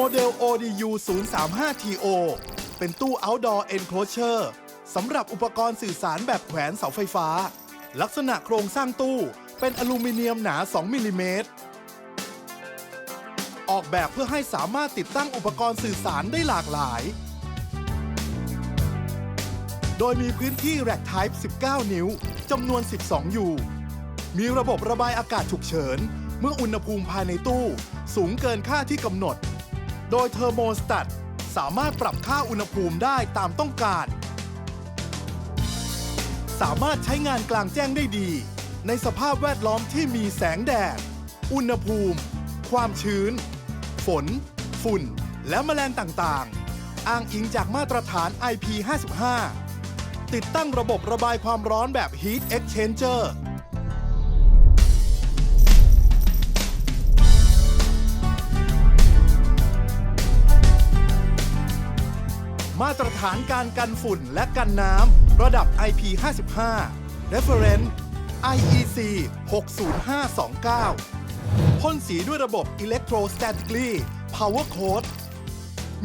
โมเดล ODU 035 TO เป็นตู้ outdoor enclosure สำหรับอุปกรณ์สื่อสารแบบแขวนเสาไฟฟ้า ลักษณะโครงสร้างตู้เป็นอลูมิเนียมหนา 2 มิลลิเมตร ออกแบบเพื่อให้สามารถติดตั้งอุปกรณ์สื่อสารได้หลากหลาย โดยมีพื้นที่ Rack Type 19 นิ้วจำนวน 12 อยู่ มีระบบระบายอากาศฉุกเฉิน เมื่ออุณหภูมิภายในตู้ สูงเกินค่าที่กำหนด โดยเทอร์โมสตัตสามารถปรับค่าอุณหภูมิได้ตามต้องการ สามารถใช้งานกลางแจ้งได้ดี ในสภาพแวดล้อมที่มีแสงแดด อุณหภูมิ ความชื้น ฝน ฝุ่น และแมลงต่างๆ อ้างอิงจากมาตรฐาน IP55 ติดตั้งระบบระบายความร้อนแบบ Heat Exchanger มาตรฐานการกันฝุ่นและกันน้ำระดับ IP55 Reference IEC 60529 พ่นสีด้วยระบบ Electrostatically Power Coat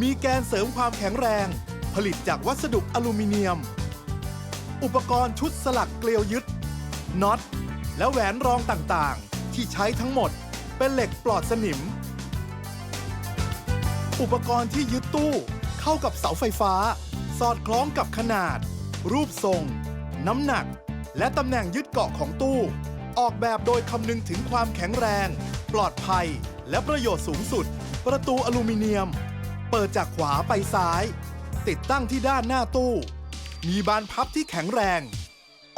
มีแกนเสริมความแข็งแรง ผลิตจากวัสดุอลูมิเนียม อุปกรณ์ชุดสลักเกลียวยึดน็อตและแหวนรองต่างๆ ที่ใช้ทั้งหมดเป็นเหล็กปลอดสนิม อุปกรณ์ที่ยึดตู้ เข้ากับเสาไฟฟ้า สอดคล้องกับขนาด รูปทรง น้ำหนัก และตำแหน่งยึดเกาะของตู้ ออกแบบโดยคำนึงถึงความแข็งแรง ปลอดภัย และประโยชน์สูงสุด ประตูอลูมิเนียม เปิดจากขวาไปซ้าย ติดตั้งที่ด้านหน้าตู้ มีบานพับที่แข็งแรง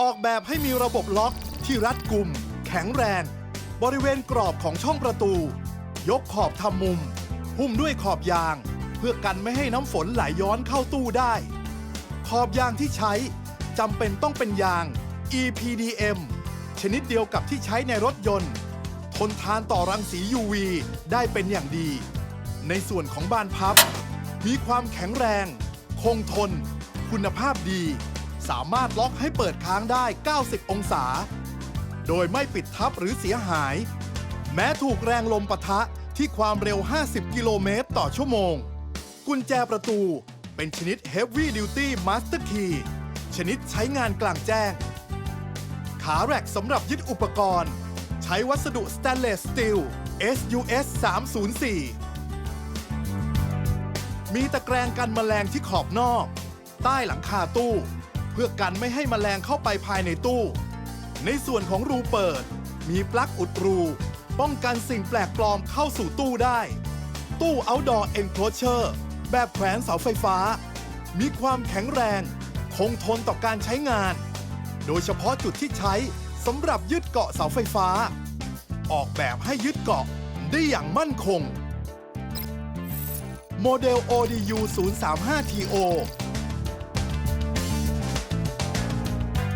ออกแบบให้มีระบบล็อกที่รัดกุม แข็งแรง บริเวณกรอบของช่องประตู ยกขอบทำมุม หุ้มด้วยขอบยาง พื่อกันไม่ให้น้ำฝนไหลย้อนเข้าตู้ได้ ขอบยางที่ใช้จำเป็นต้องเป็นยาง EPDM ชนิดเดียวกับที่ใช้ในรถยนต์ ทนทานต่อรังสี UV ได้เป็นอย่างดี ในส่วนของบานพับ มีความแข็งแรง คงทน คุณภาพดี สามารถล็อกให้เปิดค้างได้ 90 องศา โดยไม่ปิดทับหรือเสียหาย แม้ถูกแรงลมปะทะที่ความเร็ว 50 กิโลเมตรต่อชั่วโมง กุญแจประตู เป็นชนิด Heavy Duty Master Key ชนิดใช้งานกลางแจ้ง ขาแร็กสำหรับยึดอุปกรณ์ ใช้วัสดุ Stainless Steel SUS 304 มีตะแกรงกันแมลงที่ขอบนอก ใต้หลังคาตู้ เพื่อกันไม่ให้แมลงเข้าไปภายในตู้ ในส่วนของรูเปิด มีปลั๊กอุดรู ป้องกันสิ่งแปลกปลอมเข้าสู่ตู้ได้ ตู้ Outdoor Enclosure แบบแขวนเสาไฟฟ้า มีความแข็งแรง คงทนต่อการใช้งาน โดยเฉพาะจุดที่ใช้สำหรับยึดเกาะเสาไฟฟ้า ออกแบบให้ยึดเกาะได้อย่างมั่นคงโมเดล ODU 035 TO